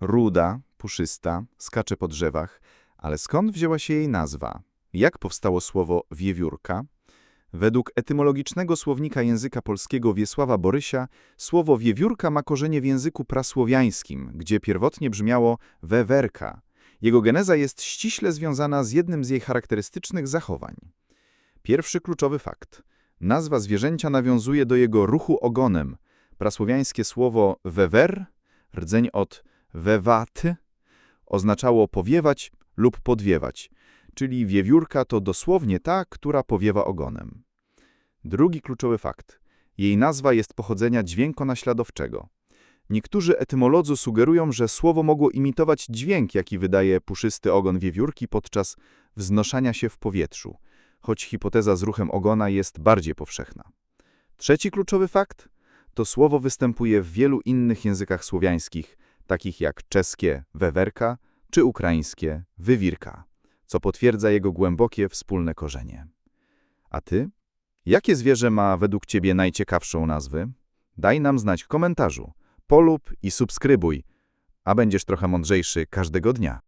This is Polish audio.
Ruda, puszysta, skacze po drzewach, ale skąd wzięła się jej nazwa? Jak powstało słowo wiewiórka? Według etymologicznego słownika języka polskiego Wiesława Borysia słowo wiewiórka ma korzenie w języku prasłowiańskim, gdzie pierwotnie brzmiało wewerka. Jego geneza jest ściśle związana z jednym z jej charakterystycznych zachowań. Pierwszy kluczowy fakt. Nazwa zwierzęcia nawiązuje do jego ruchu ogonem. Prasłowiańskie słowo wewer, rdzeń od wewat, oznaczało powiewać lub podwiewać, czyli wiewiórka to dosłownie ta, która powiewa ogonem. Drugi kluczowy fakt. Jej nazwa jest pochodzenia dźwiękonaśladowczego. Niektórzy etymolodzy sugerują, że słowo mogło imitować dźwięk, jaki wydaje puszysty ogon wiewiórki podczas wznoszania się w powietrzu, choć hipoteza z ruchem ogona jest bardziej powszechna. Trzeci kluczowy fakt to słowo występuje w wielu innych językach słowiańskich, takich jak czeskie wewerka czy ukraińskie wywirka, co potwierdza jego głębokie wspólne korzenie. A ty? Jakie zwierzę ma według ciebie najciekawszą nazwę? Daj nam znać w komentarzu. Polub i subskrybuj, a będziesz trochę mądrzejszy każdego dnia.